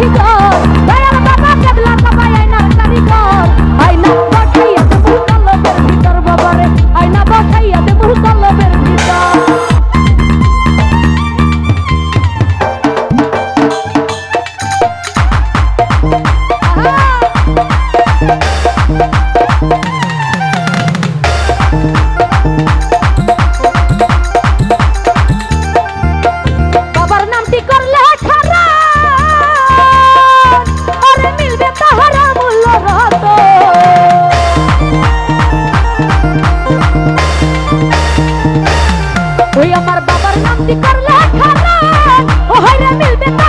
তারি কর দয়াল বাবা কেবলা বাবা আয়না তারি কর আয়না বাবার নামটি করলে খারাপ ও হাইরা মিলবে